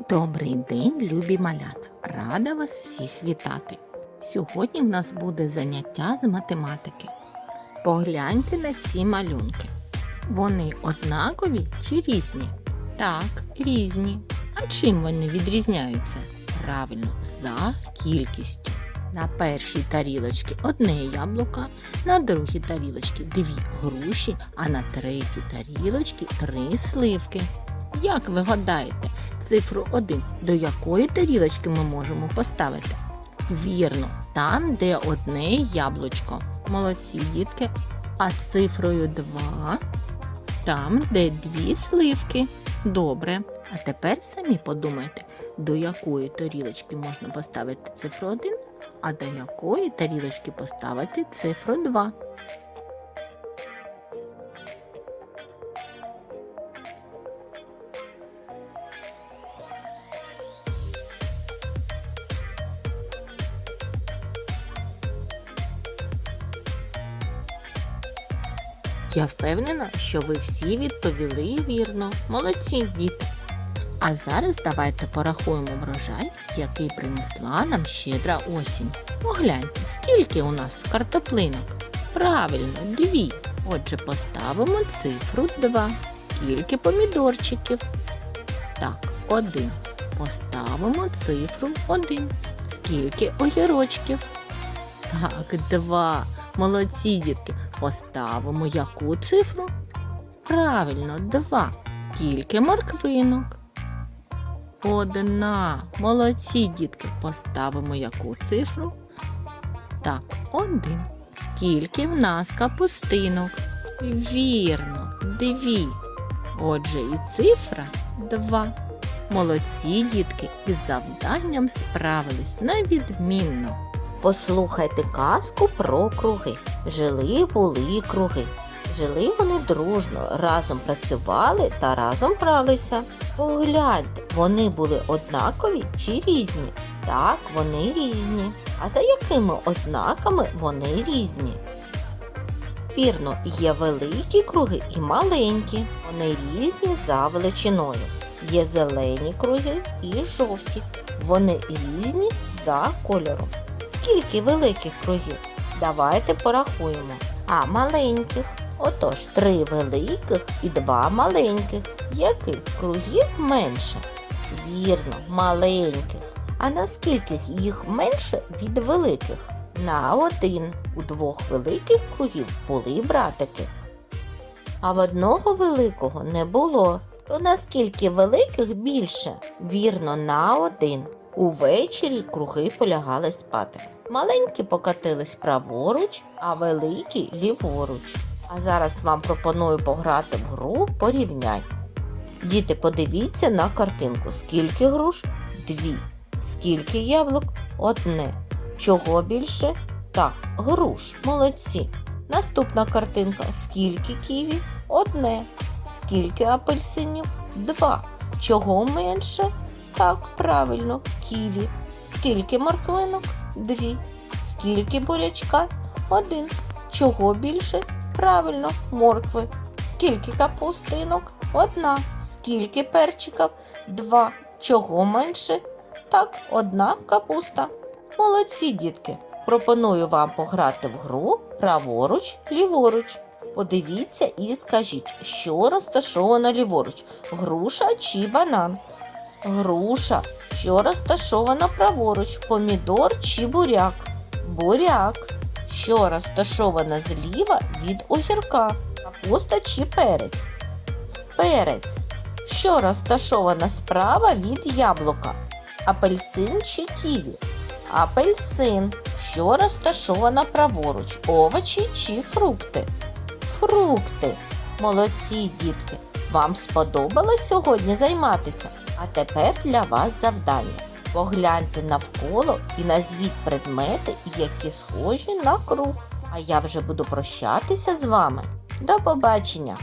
Добрий день, любі малята! Рада вас всіх вітати! Сьогодні в нас буде заняття з математики. Погляньте на ці малюнки. Вони однакові чи різні? Так, різні. А чим вони відрізняються? Правильно, за кількістю. На першій тарілочці одне яблуко, на другій тарілочці дві груші, а на третій тарілочці три сливки. Як ви гадаєте, цифру 1 до якої тарілочки ми можемо поставити? Вірно, там, де одне яблучко. Молодці, дітки. А з цифрою 2 там, де дві сливки. Добре. А тепер самі подумайте, до якої тарілочки можна поставити цифру 1, а до якої тарілочки поставити цифру 2. Я впевнена, що ви всі відповіли вірно. Молодці, діти. А зараз давайте порахуємо врожай, який принесла нам щедра осінь. Погляньте, скільки у нас картоплинок. Правильно, дві. Отже, поставимо цифру 2. Скільки помідорчиків? Так, один. Поставимо цифру 1. Скільки огірочків? Так, два. Молодці, дітки. Поставимо яку цифру? Правильно, два. Скільки морквинок? Одна. Молодці, дітки. Поставимо яку цифру? Так, один. Скільки в нас капустинок? Вірно, дві. Отже, і цифра два. Молодці, дітки, із завданням справились на відмінно. Послухайте казку про круги. Жили були круги. Жили вони дружно, разом працювали та разом гралися. Погляньте, вони були однакові чи різні? Так, вони різні. А за якими ознаками вони різні? Вірно, є великі круги і маленькі. Вони різні за величиною. Є зелені круги і жовті. Вони різні за кольором. Скільки великих кругів? Давайте порахуємо. А маленьких. Отож, три великих і два маленьких. Яких кругів менше? Вірно, маленьких. А наскільки їх менше від великих? На один. У двох великих кругів були братики. А в одного великого не було. То наскільки великих більше? Вірно, на один. Увечері круги полягали спати. Маленькі покатились праворуч, а великі ліворуч. А зараз вам пропоную пограти в гру порівняй. Діти, подивіться на картинку. Скільки груш? Дві. Скільки яблук? Одне. Чого більше? Так, груш. Молодці. Наступна картинка. Скільки ківі? Одне. Скільки апельсинів? Два. Чого менше? Так, правильно, ківі. Скільки морквинок? Дві. Скільки бурячка? Один. Чого більше? Правильно, моркви. Скільки капустинок? Одна. Скільки перчиків? Два. Чого менше? Так, одна капуста. Молодці, дітки. Пропоную вам пограти в гру праворуч, ліворуч. Подивіться і скажіть, що розташовано ліворуч: груша чи банан? Груша, що розташована праворуч, помідор чи буряк? Буряк, що розташована зліва від огірка, капуста чи перець? Перець, що розташована справа від яблука, апельсин чи ківі? Апельсин, що розташована праворуч, овочі чи фрукти? Фрукти. Молодці, дітки. Вам сподобалось сьогодні займатися? А тепер для вас завдання. Погляньте навколо і назвіть предмети, які схожі на круг. А я вже буду прощатися з вами. До побачення!